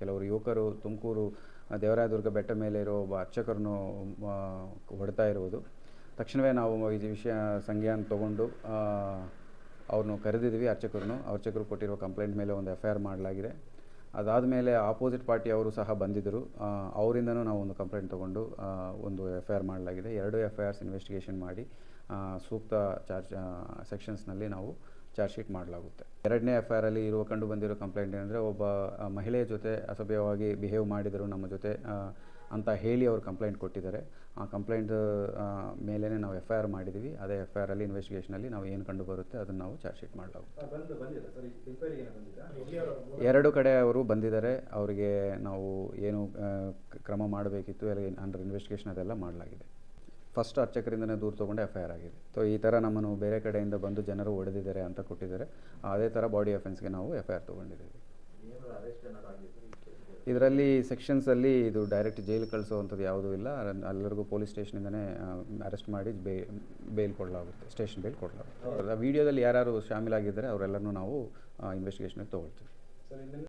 ಕೆಲವರು ಯುವಕರು, ತುಮಕೂರು ದೇವರಾಯದುರ್ಗ ಬೆಟ್ಟ ಮೇಲೆ ಇರೋ ಒಬ್ಬ ಅರ್ಚಕರನ್ನು ಹೊಡ್ತಾ ಇರುವುದು. ತಕ್ಷಣವೇ ನಾವು ಈ ವಿಷಯ, ಸಂಜ್ಞೆಯನ್ನು ತಗೊಂಡು ಅವ್ರನ್ನು ಕರೆದಿದ್ವಿ ಅರ್ಚಕರನ್ನು. ಅರ್ಚಕರು ಕೊಟ್ಟಿರೋ ಕಂಪ್ಲೇಂಟ್ ಮೇಲೆ ಒಂದು ಎಫ್ ಐ ಆರ್ ಮಾಡಲಾಗಿದೆ. ಅದಾದ ಮೇಲೆ ಆಪೋಸಿಟ್ ಪಾರ್ಟಿ ಅವರು ಸಹ ಬಂದಿದ್ದರು. ಅವರಿಂದನೂ ನಾವು ಒಂದು ಕಂಪ್ಲೇಂಟ್ ತೊಗೊಂಡು ಒಂದು ಎಫ್ ಐ ಆರ್ ಮಾಡಲಾಗಿದೆ. ಎರಡು ಎಫ್ ಐ ಆರ್ಸ್ ಇನ್ವೆಸ್ಟಿಗೇಷನ್ ಮಾಡಿ ಸೂಕ್ತ ಚಾರ್ಜ್ ಸೆಕ್ಷನ್ಸ್ನಲ್ಲಿ ನಾವು ಚಾರ್ಜ್ ಶೀಟ್ ಮಾಡಲಾಗುತ್ತೆ. ಎರಡನೇ ಎಫ್ ಐ ಆರಲ್ಲಿ ಇರುವ ಕಂಡು ಬಂದಿರೋ ಕಂಪ್ಲೇಂಟ್ ಏನಂದರೆ ಒಬ್ಬ ಮಹಿಳೆಯ ಜೊತೆ ಅಸಭ್ಯವಾಗಿ ಬಿಹೇವ್ ಮಾಡಿದರು ನಮ್ಮ ಜೊತೆ ಅಂತ ಹೇಳಿ ಅವರು ಕಂಪ್ಲೇಂಟ್ ಕೊಟ್ಟಿದ್ದಾರೆ. ಆ ಕಂಪ್ಲೇಂಟ್ ಮೇಲೇ ನಾವು ಎಫ್ ಐ ಆರ್ ಮಾಡಿದ್ದೀವಿ ಅದೇ ಎಫ್ ಐ ಆರಲ್ಲಿ ಇನ್ವೆಸ್ಟಿಗೇಷನಲ್ಲಿ ನಾವು ಏನು ಕಂಡು ಬರುತ್ತೆ ಅದನ್ನು ನಾವು ಚಾರ್ಜ್ ಶೀಟ್ ಮಾಡಲಾಗುತ್ತೆ. ಎರಡು ಕಡೆ ಅವರು ಬಂದಿದ್ದಾರೆ. ಅವರಿಗೆ ನಾವು ಏನು ಕ್ರಮ ಮಾಡಬೇಕಿತ್ತು ಅಂದರೆ ಅಂಡರ್ ಇನ್ವೆಸ್ಟಿಗೇಷನ್ ಅದೆಲ್ಲ ಮಾಡಲಾಗಿದೆ. ಫಸ್ಟ್ ಅರ್ಚಕರಿಂದನೇ ದೂರು ತೊಗೊಂಡು ಎಫ್ ಆರ್ ಆಗಿದೆ ಸೊ ಈ ಥರ ನಮ್ಮನ್ನು ಬೇರೆ ಕಡೆಯಿಂದ ಬಂದು ಜನರು ಹೊಡೆದಿದ್ದಾರೆ ಅಂತ ಕೊಟ್ಟಿದ್ದಾರೆ ಅದೇ ಥರ ಬಾಡಿ ಅಫೆನ್ಸ್ಗೆ ನಾವು ಎಫ್ ಐ ಆರ್ ತೊಗೊಂಡಿದ್ದೀವಿ ಇದರಲ್ಲಿ ಸೆಕ್ಷನ್ಸಲ್ಲಿ ಇದು ಡೈರೆಕ್ಟ್ ಜೈಲು ಕಳಿಸುವಂಥದ್ದು ಯಾವುದೂ ಇಲ್ಲ ಎಲ್ಲರಿಗೂ ಪೊಲೀಸ್ ಸ್ಟೇಷನಿಂದನೇ ಅರೆಸ್ಟ್ ಮಾಡಿ ಬೇ ಬೇಲ್ ಕೊಡಲಾಗುತ್ತೆ ಸ್ಟೇಷನ್ ಬೇಲ್ ಕೊಡಲಾಗುತ್ತೆ ವಿಡಿಯೋದಲ್ಲಿ ಯಾರ್ಯಾರು ಶಾಮೀಲಾಗಿದ್ದಾರೆ ಅವರೆಲ್ಲರೂ ನಾವು ಇನ್ವೆಸ್ಟಿಗೇಷನ್ಗೆ ತೊಗೊಳ್ತೀವಿ